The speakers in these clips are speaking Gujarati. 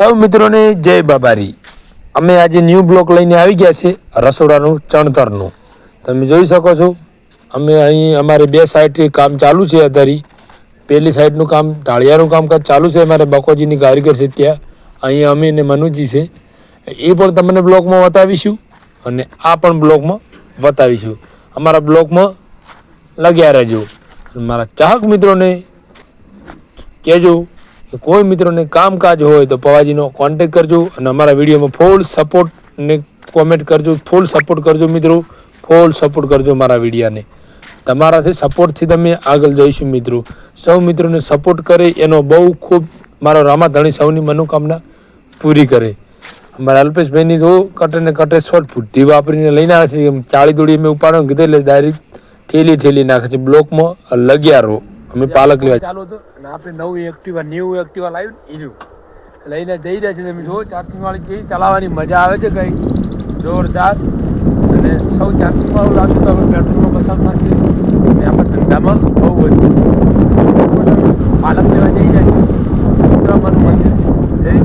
સૌ મિત્રોને જય બાબારી. અમે આજે ન્યૂ બ્લોક લઈને આવી ગયા છે રસોડાનું, ચણતરનું. તમે જોઈ શકો છો, અમે અહીં અમારે બે સાઈડથી કામ ચાલુ છે અત્યારે પહેલી સાઈડનું કામ ઢાળિયાનું કામકાજ ચાલુ છે અમારે બકોજીની કારીગર છે ત્યાં. અહીં અમે અને મનુજી છે. એ પણ તમને બ્લોકમાં બતાવીશું અને આ પણ બ્લોકમાં બતાવીશું. અમારા બ્લોકમાં લગ્યા રહેજો. મારા ચાહક મિત્રોને કહેજો કોઈ મિત્રોને કામકાજ હોય તો પવાજીનો કોન્ટેક કરજો અને અમારા વિડીયોમાં ફૂલ સપોર્ટ ને કોમેન્ટ કરજો ફૂલ સપોર્ટ કરજો મિત્રો ફૂલ સપોર્ટ કરજો મારા વિડીયાને. તમારાથી સપોર્ટથી તમે આગળ જઈશું મિત્રો. સૌ મિત્રોને સપોર્ટ કરે એનો બહુ ખૂબ મારો રામાધણી સૌની મનોકામના પૂરી કરે. અમારા અલ્પેશભાઈની તો કટે ને કટે શોર્ટ ફૂટથી વાપરીને લઈને આવે છે. ચાળી દોડી અમે ઉપાડો કીધું એટલે ડાયરેક્ટ ઠેલી ઠેલી નાખે છે. બ્લોકમાં લગ્યા રહો. અમે પાલક લેવા ચાલુ હતો અને આપણે નવું એક્ટિવા ન્યૂ એક્ટિવા લાવ્યું ઈજું લઈને જઈ રહ્યા છે તમે જો ચાર્જિંગ વાળી કેવી ચલાવવાની મજા આવે છે કઈ. જોરદાર. અને સૌ ચાર્જિંગ વાળું લાવશું તો આપણે પેટ્રોલનો પસાર થશે. અને આપણા ધંધામાં બહુ વધુ. પાલક લેવા જઈ રહ્યા મંદિર. એની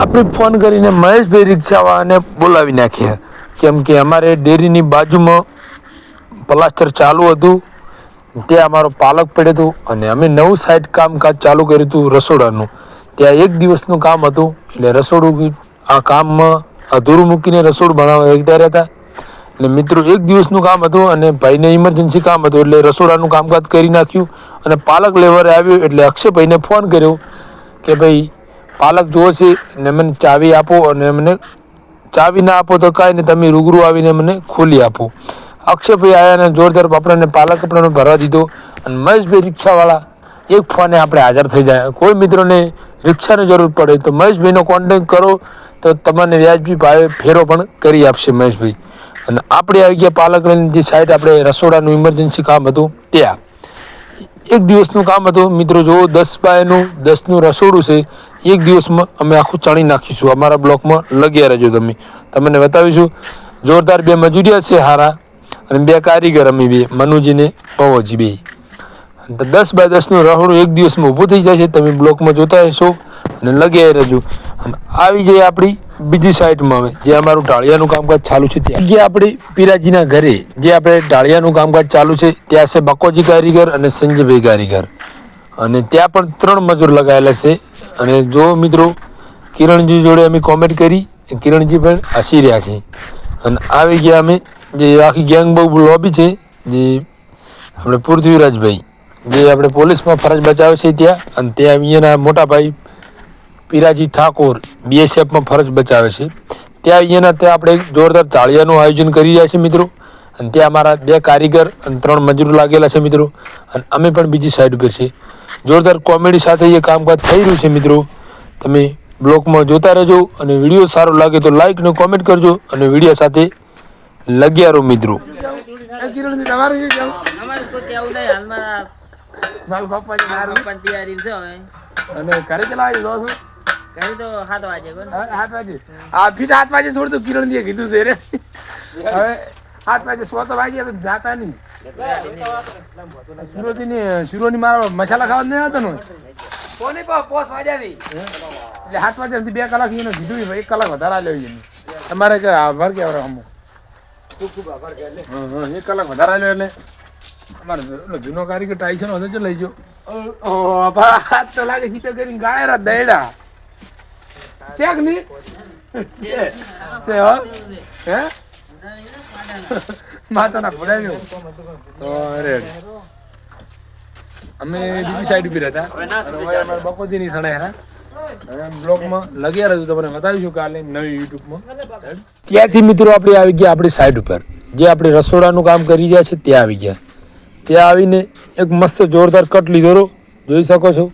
આપણે ફોન કરીને મહેશભાઈ રિક્ષાવાળાને બોલાવી નાખ્યા કેમ કે અમારે ડેરીની બાજુમાં પ્લાસ્ટર ચાલુ હતું. ત્યાં અમારો પાલક પડ્યો હતો અને અમે નવું સાઈડ કામકાજ ચાલુ કર્યું હતું રસોડાનું. ત્યાં એક દિવસનું કામ હતું, એટલે રસોડું આ કામમાં અધૂરું મૂકીને રસોડું બનાવવા એકતા હતા. એટલે મિત્રો, એક દિવસનું કામ હતું અને ભાઈને ઇમરજન્સી કામ હતું, એટલે રસોડાનું કામકાજ કરી નાખ્યું અને પાલક લેવરે આવ્યું, એટલે અક્ષયભાઈને ફોન કર્યો કે ભાઈ, પાલક જુઓ છે, ને મને ચાવી આપો અને મને ચાવી ના આપો તો કાંઈ નહીં, તમે રૂબરૂ આવીને મને ખોલી આપો. અક્ષયભાઈ આવ્યા અને જોરદાર આપણને પાલક આપણને ભરવા દીધો અને મહેશભાઈ રિક્ષાવાળા એક ફોને આપણે હાજર થઈ જાય. કોઈ મિત્રોને રિક્ષાની જરૂર પડે તો મહેશભાઈનો કોન્ટેક્ટ કરો તો તમને વ્યાજબી ભાવે ફેરો પણ કરી આપશે મહેશભાઈ. અને આપણે આવી ગયા પાલક જે સાઈડ આપણે રસોડાનું ઇમરજન્સી કામ હતું ત્યાં. એક દિવસનું કામ હતું, મિત્રો જો દસ બાયનું, દસનું રસોડું છે. એક દિવસમાં અમે આખું ચણી નાખીશું. અમારા બ્લોકમાં લગ્યા રહેજો તમે. તમને બતાવીશું, જોરદાર બે મજૂરિયા છે હારા. અને બે કારીગર અમે બે, મનુજીને પવોજી બે. દસ બાય દસનું રહોડું એક દિવસમાં ઊભું થઈ છે, તમે બ્લોકમાં જોતા હશો. અને લગાવી રહેજો અને આવી જઈએ આપણી બીજી સાઈડમાં હવે, જે અમારું ઢાળિયાનું કામકાજ ચાલુ છે ત્યાં. જે આપણી પીરાજીના ઘરે, જે આપણે ઢાળિયાનું કામકાજ ચાલુ છે, ત્યાં છે બકોજી કારીગર અને સંજયભાઈ કારીગર. અને ત્યાં પણ ત્રણ મજૂર લગાવેલા છે. અને જો મિત્રો, કિરણજી જોડે અમે કોમેન્ટ કરી, કિરણજી પણ હસી રહ્યા છે. અને આવી ગયા અમે. જે આખી ગેંગ બહુ લોબી છે. જે આપણે પૃથ્વીરાજભાઈ. જે આપણે પોલીસમાં ફરજ બચાવે છે ત્યાં. અને ત્યાં અહીંયાના મોટા ભાઈ પીરાજી ઠાકોર બીએસએફમાં ફરજ બચાવે છે. ત્યાં અહીંયાના ત્યાં આપણે જોરદાર તાળિયાનું આયોજન કરી રહ્યા છીએ મિત્રો. અને ત્યાં અમારા બે કારીગર અને ત્રણ મજૂર લાગેલા છે મિત્રો. અને અમે પણ બીજી સાઈડ ઉપર છે જોરદાર કોમેડી સાથે એ કામકાજ થઈ રહ્યું છે મિત્રો. તમે બ્લોગમાં જોતા રહેજો અને વીડિયો સારો લાગે તો લાઈક ને કોમેન્ટ કરજો અને વીડિયો સાથે લગ્યા રહો મિત્રો. અમારે કોઈ કેવું નહીં હાલમાં પણ તૈયારી છે હવે અને ઘરે ચલાવી દો છો? તો વાગે હાથ વાગે. આ ફીટ હાથ વાગે છોડતું કિરણ દીએ કીધું છે રે. હવે હાથ વાગે સો તો વાગે હવે જાતા નહીં. સુરતી સુરોની મારો મસાલા ખાવા નહીં આવતો ને. કોની પા પોસ વાગ્યાની એટલે સાત વાગ્યા સુધી બે કલાક એને કીધું એક કલાક વધારે આલ્યો એને. તમારે કે આભાર કે ખૂબ આભાર કહેવાય એક કલાક વધારે આલ્યો એટલે. અમારે જૂનો કારીગર ટાઈસન હતો છે લઈ જો હાથ તો લાગે સીધો કરીને ગાયરા દયડા. ચેકની છે. હે. માતાના અરે. અમે બીજી સાઈડ ઊભી રહેતા. બકોજી ની અમારે હા સણાય હતા હવે બ્લોગમાં લગ્યા રહ્યું તમને બતાવીશું કાલે નવી યુટ્યુબમાં. ત્યાંથી મિત્રો આપણે આવી ગયા આપણી સાઈડ ઉપર. જે આપણે રસોડાનું કામ કરી રહ્યા છે, ત્યાં આવી ગયા. ત્યાં આવીને એક મસ્ત જોરદાર કટ લીધો. જોઈ શકો છો.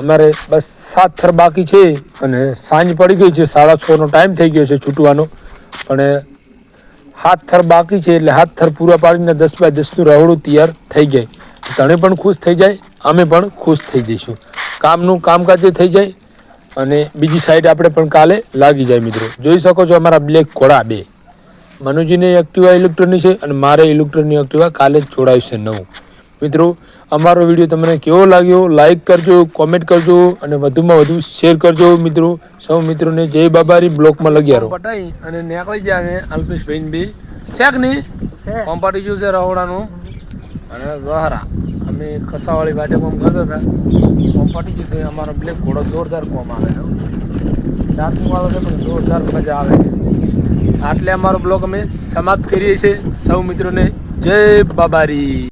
અમારે બસ સાત થર બાકી છે અને સાંજ પડી ગઈ છે. સાડા છ નો ટાઈમ થઈ ગયો છે છૂટવાનો. પણ હાથ થર બાકી છે એટલે હાથ થર પૂરા પાડીને દસ બાય દસનું રહોડું તૈયાર થઈ જાય. તણે પણ ખુશ થઈ જાય, અમે પણ ખુશ થઈ જઈશું. કામનું કામકાજ થઈ જાય અને બીજી સાઈડ આપણે પણ કાલે લાગી જાય મિત્રો. જોઈ શકો છો અમારા બ્લેક ઘોડા બે. મનુજીને એક્ટિવા ઇલેક્ટ્રોનિક છે અને મારે ઇલેક્ટ્રોનિક એક્ટિવા કાલે જ જોડાયું છે નવું. મિત્રો અમારો વીડિયો તમને કેવો લાગ્યો? લાઇક કરજો કોમેન્ટ કરજો અને વધુમાં વધુ શેર કરજો મિત્રો. સૌ મિત્રોને જય બાબારી બ્લોકમાં લગ્યા રહો. પટાઈ અને નીકળી ગયા છે અલ્પેશભાઈ બી. શેક નહીં? કોમ્પાટી ગયું છે રહોડાનું અને ઝહરા અમે ખસાવાળી વાટે પણ કરતા હતા. કોમ્પાટી ગયું છે, અમારો બ્લેક ઘોડો જોરદાર કોમ આવે છે રાતનું વાળો છે, પણ જોરદાર મજા આવે છે. આટલે અમારો બ્લોગ અમે સમાપ્ત કરીએ છીએ. સૌ મિત્રોને જય બાબારી.